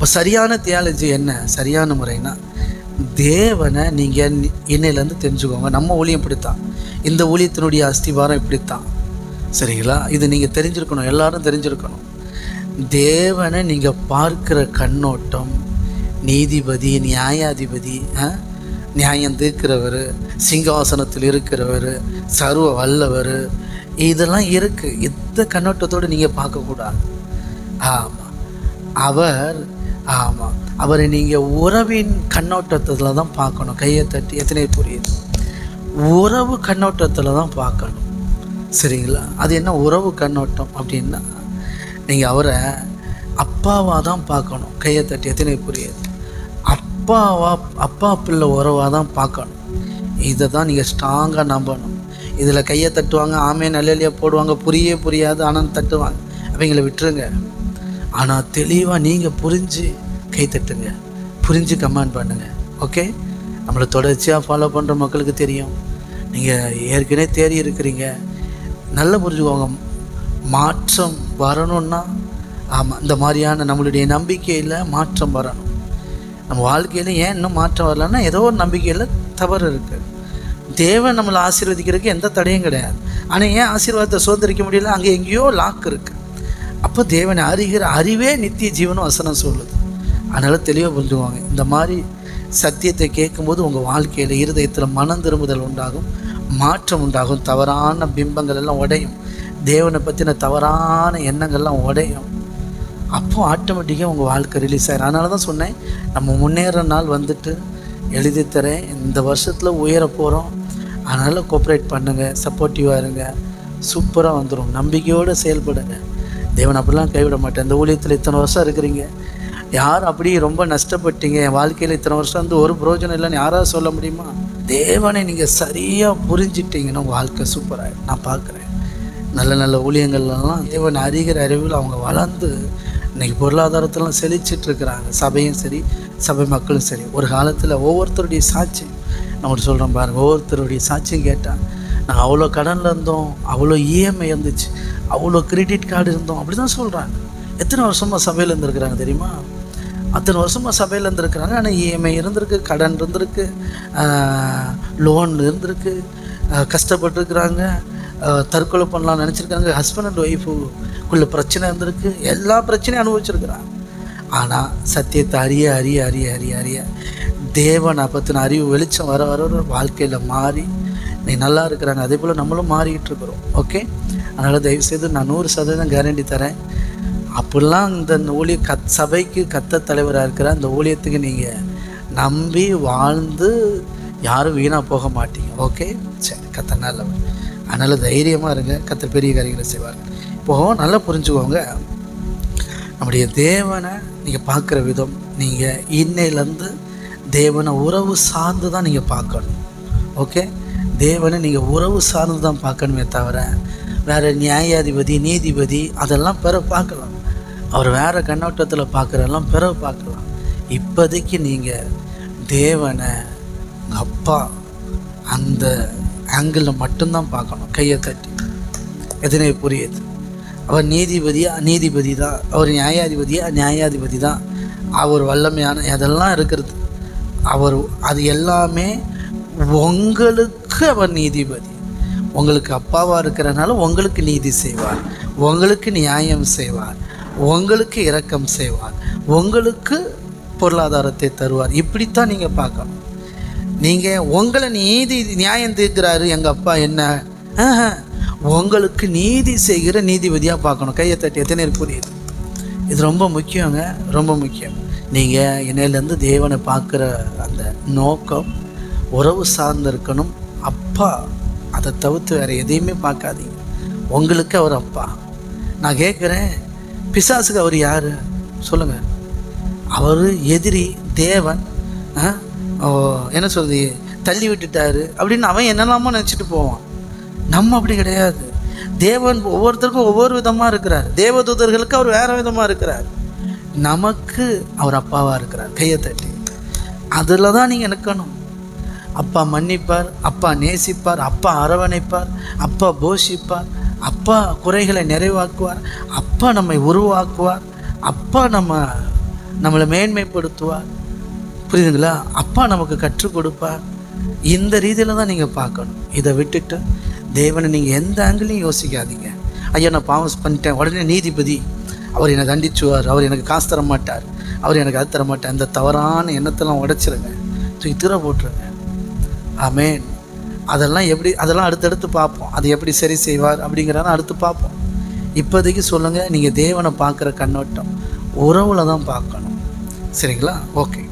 இப்போ சரியான தியாலஜி என்ன? சரியான முறைனா தேவனை நீங்கள் என்னையிலேருந்து தெரிஞ்சுக்கோங்க. நம்ம ஊழியம் இப்படித்தான். இந்த ஊழியத்தினுடைய அஸ்திவாரம் இப்படித்தான். சரிங்களா? இது நீங்கள் தெரிஞ்சிருக்கணும். எல்லாரும் தெரிஞ்சிருக்கணும். தேவனை நீங்கள் பார்க்குற கண்ணோட்டம் நீதிபதி நியாயாதிபதி ஆ? நியாயம் தீர்க்கிறவர் சிங்காசனத்தில் இருக்கிறவர் சர்வ வல்லவர் இதெல்லாம் இருக்குது எந்த கண்ணோட்டத்தோடு நீங்கள் பார்க்கக்கூடாது. ஆமாம் அவர் ஆமாம் அவரை நீங்கள் உறவின் கண்ணோட்டத்தில் தான் பார்க்கணும். கையை தட்டி எத்தனை புரியுது? உறவு கண்ணோட்டத்தில் தான் பார்க்கணும். சரிங்களா? அது என்ன உறவு கண்ணோட்டம் அப்படின்னா நீங்கள் அவரை அப்பாவாக தான் பார்க்கணும். கையை தட்டி எத்தனை புரியுது? அப்பாவா அப்பா பிள்ளை உறவாக தான் பார்க்கணும். இதை தான் நீங்கள் ஸ்ட்ராங்காக நம்பணும். இதில் கையை தட்டுவாங்க ஆமே நல்லலியாக போடுவாங்க புரியவே புரியாது ஆனால் தட்டுவாங்க. அவங்கள விட்டுருங்க. ஆனால் தெளிவாக நீங்கள் புரிஞ்சு கை தட்டுங்க. புரிஞ்சு கமெண்ட் பண்ணுங்கள் ஓகே நம்மளை தொடர்ச்சியாக ஃபாலோ பண்ணுற மக்களுக்கு தெரியும். நீங்கள் ஏற்கனவே தேடி இருக்கிறீங்க. நல்லா புரிஞ்சுக்கோங்க. மாற்றம் வரணும்னா ஆமாம் இந்த மாதிரியான நம்மளுடைய நம்பிக்கையில் மாற்றம் வரணும். நம்ம வாழ்க்கையில் ஏன் இன்னும் மாற்றம் வரலன்னா ஏதோ ஒரு நம்பிக்கையில் தவறு இருக்குது தேவன் நம்மளை ஆசீர்வதிக்கிறதுக்கு எந்த தடையும் கிடையாது. ஆனால் ஏன் ஆசீர்வாதத்தை சுதந்திரிக்க முடியல? அங்கே எங்கேயோ லாக் இருக்குது அப்போ தேவனை அறிகிற அறிவே நித்திய ஜீவனும் வசனம் சொல்லுது. அதனால் தெளிவாக புரிஞ்சுவாங்க இந்த மாதிரி சத்தியத்தை கேட்கும்போது உங்கள் வாழ்க்கையில் இருதயத்தில் மனம் திரும்புதல் உண்டாகும் மாற்றம் உண்டாகும் தவறான பிம்பங்கள் எல்லாம் உடையும். தேவனை பற்றின தவறான எண்ணங்கள்லாம் உடையும். அப்போது ஆட்டோமேட்டிக்காக உங்கள் வாழ்க்கை ரிலீஸ் ஆகிடும் அதனால தான் சொன்னேன் நம்ம முன்னேற நாள் வந்துட்டு எழுதி தரேன். இந்த வருஷத்தில் உயர போகிறோம் அதனால் கோஆப்ரேட் பண்ணுங்கள் சப்போர்ட்டிவாக இருங்க. சூப்பராக வந்துடும் நம்பிக்கையோடு செயல்படுங்க. தேவன் அப்படிலாம் கைவிட மாட்டேன். இந்த ஊழியத்தில் இத்தனை வருஷம் இருக்கிறீங்க. யார் அப்படி ரொம்ப நஷ்டப்பட்டீங்க? என் வாழ்க்கையில் இத்தனை வருஷம் வந்து ஒரு பிரயோஜனம் இல்லைன்னு யாராவது சொல்ல முடியுமா? தேவனை நீங்கள் சரியாக புரிஞ்சிட்டீங்கன்னா உங்கள் வாழ்க்கை சூப்பராக நான் பார்க்குறேன். நல்ல நல்ல ஊழியங்கள்லாம் தேவன் அறிகிற அறிவில் அவங்க வளர்ந்து இன்னைக்கு பொருளாதாரத்திலாம் செழிச்சிட்ருக்கிறாங்க. சபையும் சரி சபை மக்களும் சரி. ஒரு காலத்தில் ஒவ்வொருத்தருடைய சாட்சி நம்மகிட்ட சொல்கிறோம் பாருங்கள் ஒவ்வொருத்தருடைய சாட்சியும் கேட்டால் நாங்கள் அவ்வளோ கடனில் இருந்தோம் அவ்வளோ இஎம்ஐ இருந்துச்சு அவ்வளோ கிரெடிட் கார்டு இருந்தோம் அப்படி தான் சொல்கிறாங்க எத்தனை வருஷமாக சபையில் இருந்திருக்கிறாங்க தெரியுமா? அத்தனை வருஷமாக சபையில் இருந்திருக்கிறாங்க. ஆனால் இஎம்ஐ இருந்திருக்கு கடன் இருந்திருக்கு லோன் இருந்திருக்கு கஷ்டப்பட்டுருக்குறாங்க தற்கொலை பண்ணலாம்னு நினச்சிருக்காங்க. ஹஸ்பண்ட் அண்ட் ஒய்ஃபுக்குள்ள பிரச்சனை இருந்திருக்கு. எல்லா பிரச்சனையும் அனுபவிச்சிருக்கிறாங்க. ஆனால் சத்தியத்தை அறிய அறிய அறிய அறிய அறிய தேவனை பற்றின அறிவு வெளிச்சம் வர வர வர வாழ்க்கையில் மாறி நீ நல்லா இருக்கிறாங்க. அதே போல் நம்மளும் மாறிக்கிட்டு இருக்கிறோம். ஓகே அதனால் தயவுசெய்து நான் நூறு சதவீதம் கேரண்டி தரேன். அப்படிலாம் இந்த ஊழிய கத் சபைக்கு கத்த தலைவராக இருக்கிற அந்த ஊழியத்துக்கு நீங்கள் நம்பி வாழ்ந்து யாரும் வீணாக போக மாட்டீங்க. ஓகே சரி கத்த நல்லவர் அதனால் தைரியமாக இருங்க. கத்த பெரிய காரியங்களை செய்வார். இப்போது நல்லா புரிஞ்சுக்கோங்க. நம்முடைய தேவனை நீங்கள் பார்க்குற விதம் நீங்கள் இன்னையிலேருந்து தேவனை உறவு சார்ந்து தான் நீங்கள் பார்க்கணும். ஓகே தேவனை நீங்கள் உறவு சார்ந்து தான் பார்க்கணுமே தவிர வேறு நியாயாதிபதி நீதிபதி அதெல்லாம் பிற பார்க்கலாம். அவர் வேறு கண்ணோட்டத்தில் பார்க்குறதெல்லாம் பிற பார்க்கலாம். இப்போதைக்கு நீங்கள் தேவனை உங்கள் அப்பா அந்த ஆங்கிளில் மட்டும்தான் பார்க்கணும் கையை தட்டி. எதனை புரியுது? அவர் நீதிபதியா நீதிபதி தான் அவர் நியாயாதிபதியா நியாயாதிபதி தான் அவர் வல்லமையான அதெல்லாம் இருக்கிறது. அவர் அது எல்லாமே உங்களுக்கு அவர் நீதிபதி. உங்களுக்கு அப்பாவாக இருக்கிறனால உங்களுக்கு நீதி செய்வார். உங்களுக்கு நியாயம் செய்வார். உங்களுக்கு இரக்கம் செய்வார். உங்களுக்கு பொருளாதாரத்தை தருவார். இப்படித்தான் நீங்கள் பார்க்கணும். நீங்கள் உங்களை நீதி நியாயம் தீர்க்கிறாரு எங்கள் அப்பா என்ன? உங்களுக்கு நீதி செய்கிற நீதிபதியாக பார்க்கணும். கையை தட்டி எத்தனை புரியுது? இது ரொம்ப முக்கியங்க ரொம்ப முக்கியம். நீங்கள் என்னையிலேருந்து தேவனை பார்க்குற அந்த நோக்கம் உறவு சார்ந்து இருக்கணும். அப்பா அதை தவிர்த்து வேறு எதையுமே பார்க்காதீங்க. உங்களுக்கு அவர் அப்பா. நான் கேட்குறேன் பிசாசுக்கு அவர் யார்? சொல்லுங்கள் அவர் எதிரி தேவன் ஓ, என்ன சொல்றது? தள்ளி விட்டுட்டாரு அப்படின்னு அவன் என்னெல்லாமோ நினச்சிட்டு போவான். நம்ம அப்படி கிடையாது. தேவன் ஒவ்வொருத்தருக்கும் ஒவ்வொரு விதமாக இருக்கிறார். தேவதூதர்களுக்கு அவர் வேறு விதமாக இருக்கிறார். நமக்கு அவர் அப்பாவாக இருக்கிறார். கையை தட்டி. அதில் தான் நீங்கள் நிற்கணும் அப்பா மன்னிப்பார் அப்பா நேசிப்பார் அப்பா அரவணைப்பார் அப்பா போஷிப்பார் அப்பா குறைகளை நிறைவாக்குவார் அப்பா நம்மை உருவாக்குவார் அப்பா நம்ம நம்மளை மேன்மைப்படுத்துவார். புரியுதுங்களா? அப்பா நமக்கு கற்றுக் கொடுப்பார். இந்த ரீதியில் தான் நீங்கள் பார்க்கணும். இதை விட்டுட்டு தேவனை நீங்கள் எந்த ஆங்கிலையும் யோசிக்காதீங்க. ஐயா நான் பாவம் பண்ணிட்டேன். உடனே நீதிபதி அவர் என்னை தண்டிச்சுவார். அவர் எனக்கு காசு தர மாட்டார் அவர் எனக்கு அது தர மாட்டார் இந்த தவறான எண்ணத்தெல்லாம் உடைச்சிருங்க. தூக்கி தூர போட்டுருங்க. அமேன் அதெல்லாம் எப்படி அதெல்லாம் அடுத்தடுத்து பார்ப்போம். அது எப்படி சரி செய்வார் அப்படிங்கிறத அடுத்து பார்ப்போம். இப்போதைக்கு சொல்லுங்கள் நீங்கள் தேவனை பார்க்குற கண்ணோட்டம் உறவில் தான் பார்க்கணும். சரிங்களா? ஓகே.